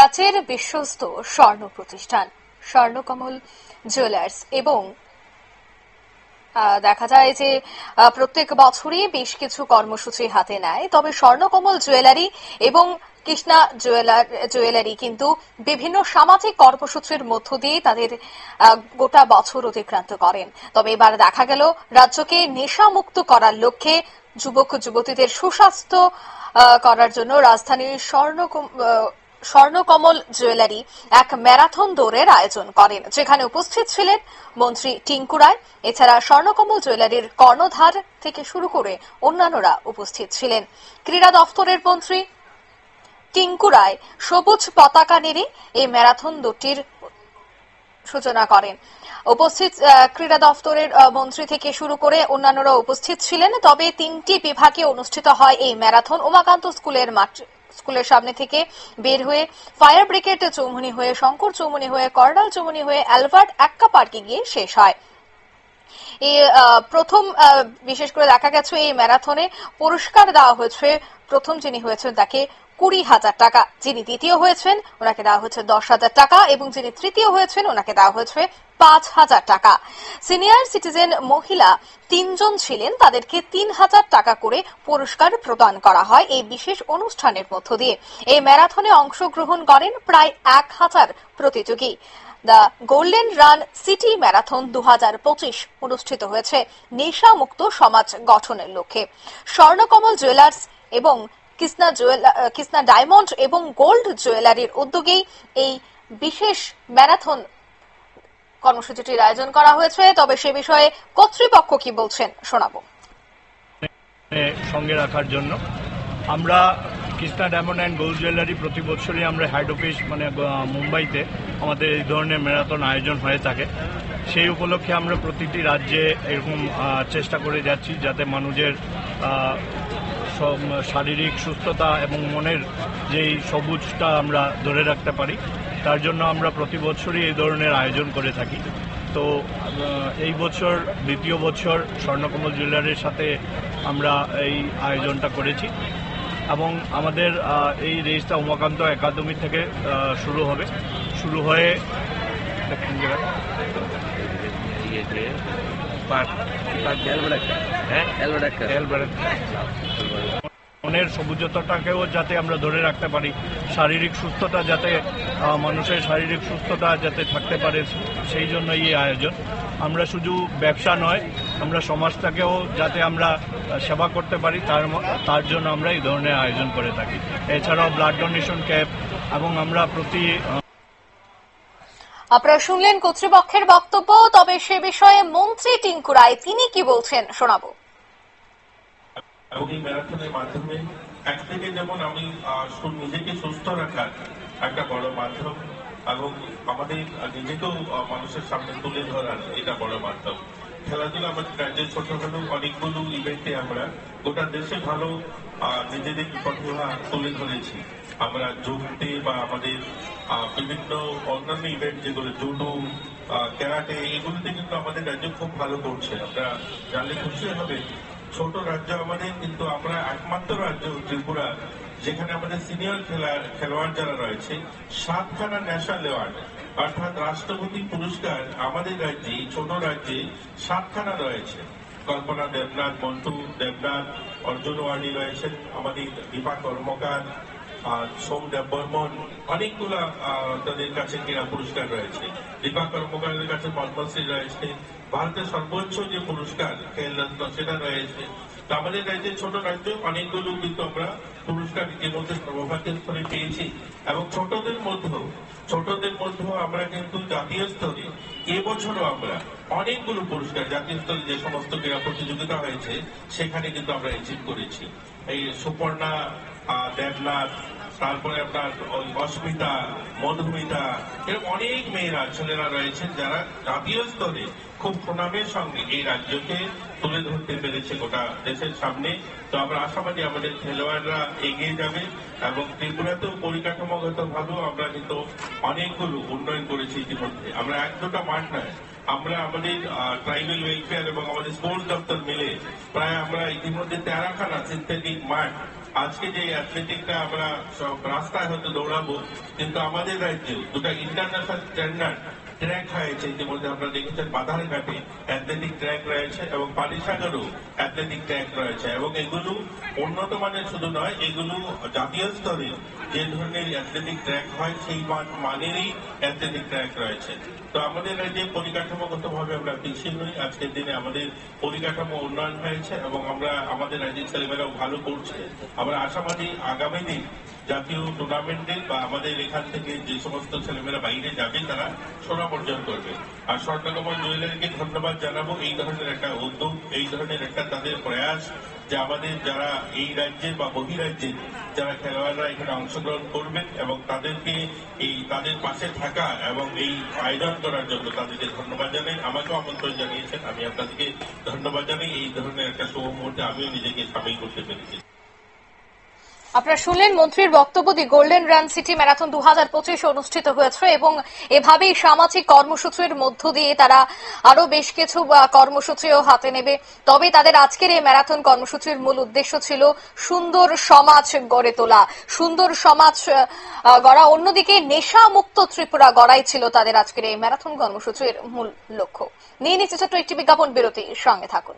রাজ্যের বিশ্বস্ত স্বর্ণ প্রতিষ্ঠান, স্বর্ণকমল জুয়েলার্স। এবং দেখা যায় যে প্রত্যেক বছরই বেশ কিছু কর্মসূচি হাতে নেয়। তবে স্বর্ণকমল জুয়েলারি এবং কৃষ্ণা জুয়েলার, জুয়েলারি কিন্তু বিভিন্ন সামাজিক কর্মসূচির মধ্য দিয়ে তাদের গোটা বছর অতিক্রান্ত করেন। তবে এবার দেখা গেল, রাজ্যকে নেশামুক্ত করার লক্ষ্যে যুবক যুবতীদের সুস্বাস্থ্য করার জন্য রাজধানীর স্বর্ণ স্বর্ণকমল জুয়েলারি এক ম্যারাথন দৌড়ের আয়োজন করেন, যেখানে উপস্থিত ছিলেন মন্ত্রী টিঙ্কু রায়। এছাড়া স্বর্ণকমল জুয়েলারির কর্ণধার থেকে শুরু করে অন্যান্যরা উপস্থিত ছিলেন। ক্রীড়া দফতরের মন্ত্রী টিঙ্কু রায় সবুজ পতাকা নেড়ে এই ম্যারাথন দৌড়টির সূচনা করেন। উপস্থিত ক্রীড়া দফতরের মন্ত্রী থেকে শুরু করে অন্যান্যরা উপস্থিত ছিলেন। তবে তিনটি বিভাগে অনুষ্ঠিত হয় এই ম্যারাথন। উমাকান্ত স্কুলের মাঠ স্কুলের সামনে থেকে বের হয়ে ফায়ার ব্রিগেড চৌমুনি হয়ে শঙ্কর চৌমুনি হয়ে করডাল চৌমুনি হয়ে অ্যালবার্ট এক্কা পার্কে গিয়ে শেষ হয়। প্রথম বিশেষ করে দেখা গেছে এই ম্যারাথনে পুরস্কার দেওয়া হয়েছে প্রথম যিনি হয়েছেন তাকে কুড়ি হাজার টাকা। যিনি দ্বিতীয় হয়েছেন, ওনাকে দেওয়া হয়েছে দশ হাজার টাকা এবং যিনি তৃতীয় হয়েছেন, ওনাকে দেওয়া হয়েছে পাঁচ হাজার টাকা। সিনিয়র সিটিজেন মহিলা তিনজন ছিলেন, তাদেরকে তিন হাজার টাকা করে পুরস্কার প্রদান করা হয় এই বিশেষ অনুষ্ঠানের মধ্য দিয়ে। এই ম্যারাথনে অংশগ্রহণ করেন প্রায় এক হাজার প্রতিযোগী। The golden run city marathon দুহাজার পঁচিশ অনুষ্ঠিত হয়েছে নেশামুক্ত সমাজ গঠনের লক্ষ্যে। স্বর্ণকমল জুয়েলার্স এবং কৃষ্ণা জুয়েলা- আহ, কৃষ্ণা ডায়মন্ড এবং গোল্ড জুয়েলারির উদ্যোগেই এই বিশেষ ম্যারাথন কর্মসূচিটির আয়োজন করা হয়েছে। তবে সে বিষয়ে কর্তৃপক্ষ কি বলছেন শোনাবো। সঙ্গে রাখার জন্য আমরা Krishna diamond and gold jewellery প্রতি বছরই আমরা হেড অফিস মানে মুম্বাইতে আমাদের এই ধরনের ম্যারাথন আয়োজন হয়ে থাকে। সেই উপলক্ষে আমরা প্রতিটি রাজ্যে এরকম চেষ্টা করে যাচ্ছি যাতে মানুষের শারীরিক সুস্থতা এবং মনের যেই সবুজটা আমরা ধরে রাখতে পারি, তার জন্য আমরা প্রতি বছরই এই ধরনের আয়োজন করে থাকি। তো এই বছর, দ্বিতীয় বছর স্বর্ণকমল জুয়েলারির সাথে আমরা এই আয়োজনটা করেছি। এবং আমাদের এই রেসটা উমাকান্ত একাডেমি থেকে শুরু হবে শুরু হয়ে? হ্যাঁ। মনের সবুজতাটাকেও যাতে আমরা ধরে রাখতে পারি, শারীরিক সুস্থতা যাতে মানুষের শারীরিক সুস্থতা যাতে থাকতে পারে, সেই জন্য এই আয়োজন আমরা শুধু ব্যবসা নয় আমরা সমাজটাকেও যাতে আমরা সেবা করতে পারি তার তার জন্য আমরা এই ধরনের আয়োজন করে থাকি। এছাড়াও ব্লাড ডোনেশন ক্যাম্প এবং আমরা প্রতি আপনারা শুনলেন কর্তৃপক্ষের বক্তব্য তবে সে বিষয়ে মন্ত্রী টিঙ্কু রায় তিনি কি বলছেন শোনাবো। এবং এই ম্যারাথনের মাধ্যমে একদিকে যেমন আমি নিজেকে সুস্থ রাখার একটা বড় মাধ্যম এবং আমাদের নিজেকেও মানুষের সামনে তুলে ধরার এটা বড় মাধ্যম। খেলাধুলা আমাদের রাজ্যের ছোটখাটো অনেকগুলো ইভেন্টে আমরা গোটা দেশে ভালো নিজেদের প্রতিভা তুলে ধরেছি। আমরা জুমতে বা আমাদের বিভিন্ন অন্যান্য ইভেন্ট যেগুলো জুডো ক্যারাটে, এগুলোতে কিন্তু আমাদের রাজ্য খুব ভালো করছে। আমরা জানলে খুশি হবে। ছোট রাজ্য আমাদের, কিন্তু আমরা একমাত্র রাজ্য ত্রিপুরা, যেখানে আমাদের সিনিয়র খেলার খেলোয়াড় যারা রয়েছে, সাতখানা ন্যাশনাল অ্যাওয়ার্ড অর্থাৎ রাষ্ট্রপতি পুরস্কার আমাদের রাজ্যে, ছোট রাজ্যে সাতখানা রয়েছে। কল্পনা দেবনাথ, মন্টু দেবনাথ, অর্জুন ওয়ার্ডি রয়েছেন, আমাদের দীপা কর্মকার, আর সোম দেব বর্মন অনেকগুলা তাদের কাছে ক্রীড়া পুরস্কার রয়েছে। দীপা কর্মকারের কাছে পদ্মশ্রী রয়েছে। ভারতের সর্বোচ্চ যে পুরস্কার খেল রত্ন সেটা রয়েছে। আমাদের রাজ্যে ছোট রাজ্য, অনেকগুলো কিন্তু আমরা পুরস্কার ইতিমধ্যে সর্বভাগের স্তরে পেয়েছি। এবং ছোটদের মধ্যেও ছোটদের মধ্যেও আমরা কিন্তু জাতীয় স্তরে, এবছরও আমরা অনেকগুলো পুরস্কার জাতীয় স্তরে যে সমস্ত ক্রীড়া প্রতিযোগিতা হয়েছে, সেখানে কিন্তু আমরা অ্যাচিভ করেছি। এই সুপর্ণা দেবনাথ, তারপরে আপনার অস্মিতা মধুমিতা, এরকম অনেক মেয়েরা, ছেলেরা রয়েছেন যারা জাতীয় স্তরে খুব সুনামের সঙ্গে এই রাজ্যকে তুলে ধরতে পেরেছে গোটা দেশের সামনে। তো আমরা আশাবাদী আমাদের খেলোয়াড়রা এগিয়ে যাবে এবং ত্রিপুরাতেও পরিকাঠামোগত ভাবেও আমরা কিন্তু অনেকগুলো উন্নয়ন করেছি ইতিমধ্যে। আমরা এক দুটা মাঠ নয়, আমরা আমাদের ট্রাইবেল ওয়েলফেয়ার এবং আমাদের স্পোর্টস দপ্তর মিলে প্রায় আমরা ইতিমধ্যে তেরোখানা সিনথেটিক মাঠ আজকে যে অ্যাথলেটিকটা আমরা সব রাস্তায় হয়তো দৌড়াবো কিন্তু আমাদের রাজ্যে দুটা ইন্টারন্যাশনাল স্ট্যান্ডার্ড ট্র্যাক হয়েছে। ইতিমধ্যে আপনারা দেখেছেন বাধার ঘাটে অ্যাথলেটিক ট্র্যাক রয়েছে এবং পালিসাগরও অ্যাথলেটিক ট্র্যাক রয়েছে এবং এগুলো উন্নত মানের শুধু নয়, এগুলো জাতীয় স্তরে যে ধরনের অ্যাথলেটিক ট্র্যাক হয় সেই মান- মানেরই অ্যাথলেটিক ট্র্যাক রয়েছে। তো আমাদের রাজ্যে পরিকাঠামোগত ভাবে আমরা পিছিয়ে নই, আজকের দিনে আমাদের পরিকাঠামো উন্নয়ন হয়েছে এবং আমরা আমাদের রাজ্যের ছেলেমেয়েরাও ভালো করছে। আমরা আশাবাদী আগামী দিন জাতীয় টুর্নামেন্টে বা আমাদের এখান থেকে যে সমস্ত ছেলেমেয়েরা বাইরে যাবে, তারা সোনা অর্জন করবে। আর স্বর্ণকমল জুয়েলারিকে ধন্যবাদ জানাব। এই ধরনের একটা উদ্যোগ, এই ধরনের একটা তাদের প্রয়াস যে আমাদের যারা এই রাজ্যের বা বহিরাজ্যের যারা খেলোয়াড়রা এখানে অংশগ্রহণ করবেন এবং তাদেরকে এই, তাদের পাশে থাকা এবং এই আয়োজন করার জন্য তাদেরকে ধন্যবাদ জানাই। আমাকেও আমন্ত্রণ জানিয়েছেন। আমি আপনাদেরকে ধন্যবাদ জানাই। এই ধরনের একটা শুভ মুহূর্তে আমিও নিজেকে সামিল করতে পেরেছি। আপনারা শুনলেন মন্ত্রীর বক্তব্য, the golden run city marathon দু হাজার পঁচিশ অনুষ্ঠিত হয়েছে এবং এভাবেই সামাজিক কর্মসূচির মধ্য দিয়ে তারা আরও বেশ কিছু কর্মসূচিও হাতে নেবে। তবে তাদের আজকের এই ম্যারাথন কর্মসূচির মূল উদ্দেশ্য ছিল সুন্দর সমাজ গড়ে তোলা। সুন্দর সমাজ গড়া। অন্যদিকে নেশা মুক্ত ত্রিপুরা গড়াই ছিল তাদের আজকের এই ম্যারাথন কর্মসূচির মূল লক্ষ্য। নিয়ে নিচ্ছে ছোট্ট একটি বিজ্ঞাপন বিরতি সঙ্গে থাকুন।